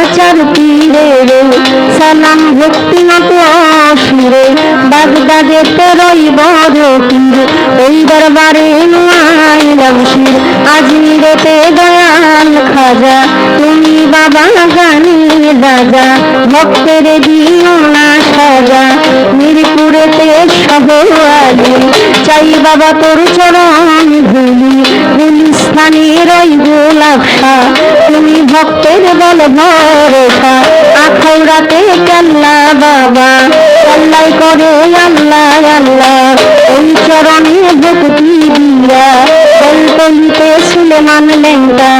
তরিকার চার পীরে রে, সালাম ভক্তি মতো সুরে বাগদাদে তেরোই বড় পীর ওই দরবারে নুয়াইলাম শির আজমিরেতে দয়াল খাজা, তুমি বাবা গানি রাজা, ভক্তের দিও না সাজা, মিরপুরেতে সহ আলি চাই বাবা তোর চরণ গুলিস্থানের ওই গোলাপসা তুমি ভক্তের বল ভরসা। আখাউড়াতে কাল্লা বাবা। কাল্লাই করে আল্লাহ আল্লাহ। ওই চরণে ভক্তি দিয়া। কলকলিতে সুলেমান লেঙ্কা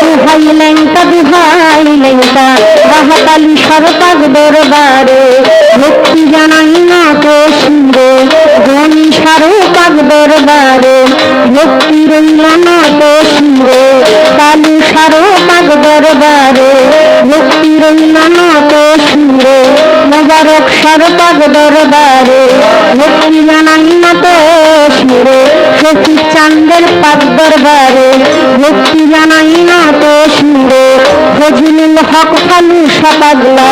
দুহাই লেঙ্কা দুহাই লেঙ্কা বাহাতালি সরপাক দরবারে। ভক্তি জানাই দরবারে ভক্তি রইল না তো সুরে, মোবারক সারপাক দরবারে ভক্তি জানাই তো সুরে সখী চান্দের পাক দরবারে ভক্তি জানাই না তো সুরে, ফজলুল হক ফালু সপাগলা,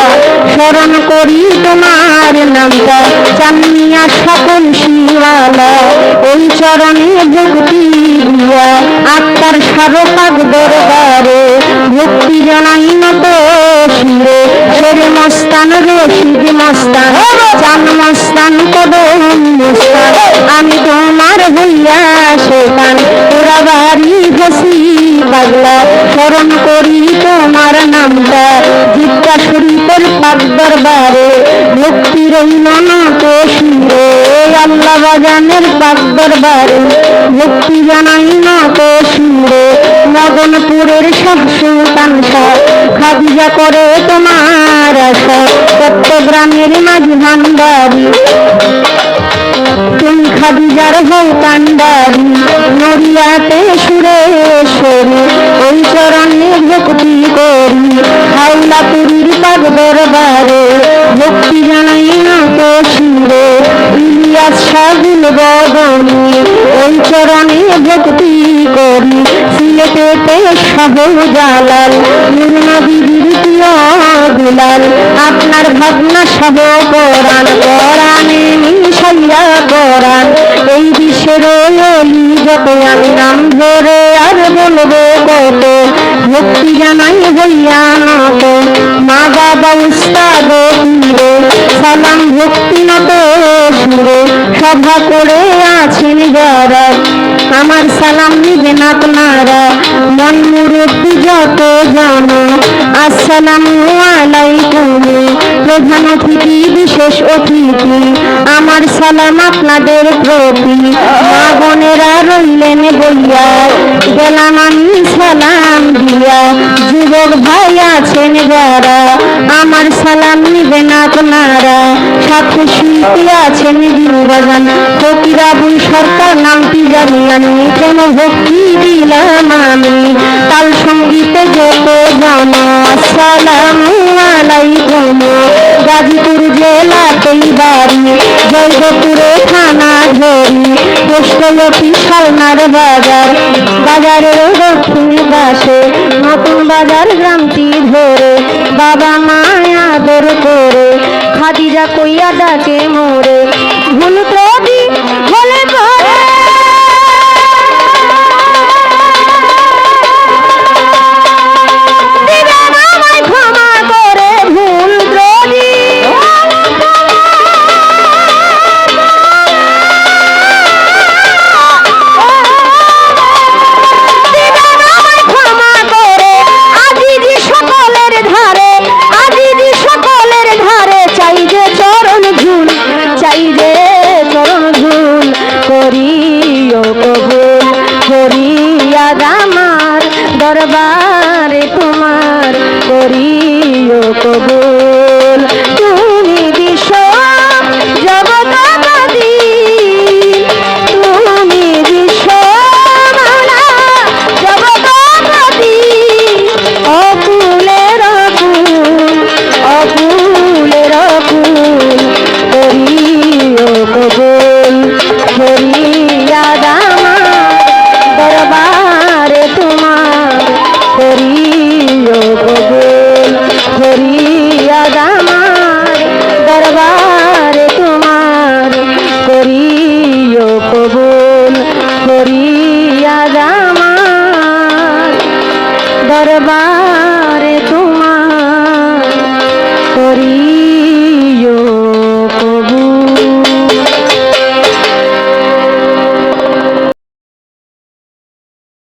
স্মরণ করি তোমার নামটা চান্নিয়া সকল শিওয়ালা ওই চরণে ভক্তি দিয়া, আত্মার সারপাক দরবারে ভক্তি জানাই না তো শিরে শেরে মস্তান রশিদ মস্তান। চান মস্তান কদম মস্তান। আমি তোমার হইয়া শেখান তোরা বাড়ি ঘষি পাগলা। স্মরণ করি তোমার নামটা। জিজ্ঞা শরীফের পাক দরবারে ভক্তি রইল না তো সুরে আল্লাহ বাজানের পাক দরবারে ভক্তি জানাই না তো সুরে সব সুলতান খাদিজা করে তোমার আশা, চট্টগ্রামের মাঝ ভান্ডারি তুমি খাদিজার হও কান্ডারি নড়িয়াতে সুরেশ্বরী ওই চরণে ভক্তি করি। হাওলা পুরীর পাক দরবারে ভক্তি জানাই না তো সুরে ইলিয়াস সাগুল বদনি ওই চরণে ভক্তি করি। সিলেটেতে শাহ জালাল নবীর প্রিয় দুলাল। আপনার ভাবনা সহ কোরআন, কোরআনে মিশাইয়া কোরআন। এই বিশ্বের যত আমি নাম ধরে আর বলব কত, ভক্তি জানাই হইয়া নত। মা বাবা উস্তাদ সালাম ভক্তি নত সুরে। সভা করে আছেন যারা। আমার সালাম নিবেন আপনারা মন মুরব্বী যত জানো, আসসালামু আলাইকুম। প্রধান অতিথি, বিশেষ অতিথি, আমার সালাম আপনাদের প্রতি। মা বোনেরা রইলেন বইয়া, গেলাম আমি সালাম দিয়া। যুবক ভাই আছেন যারা, আমার সালাম নিবেন আপনারা সাথে শিল্পী আছেন দিনবাজান ফকির আবুল সরকার নামটি জানি আমি কেন ভক্তি দিলাম আমি তাল সঙ্গীতে যত জন আসসালামু আলাইকুম। গাজীপুর জেলাতেই বাড়ি জয়পুরে থানা ঝরি পোস্ট অফিস সালনার বাজার, বাজারের দক্ষিণ পাশে। নতুন বাজার গ্রামটি ধরে, বাবা মায় আদর করে। খাদিজা কইয়া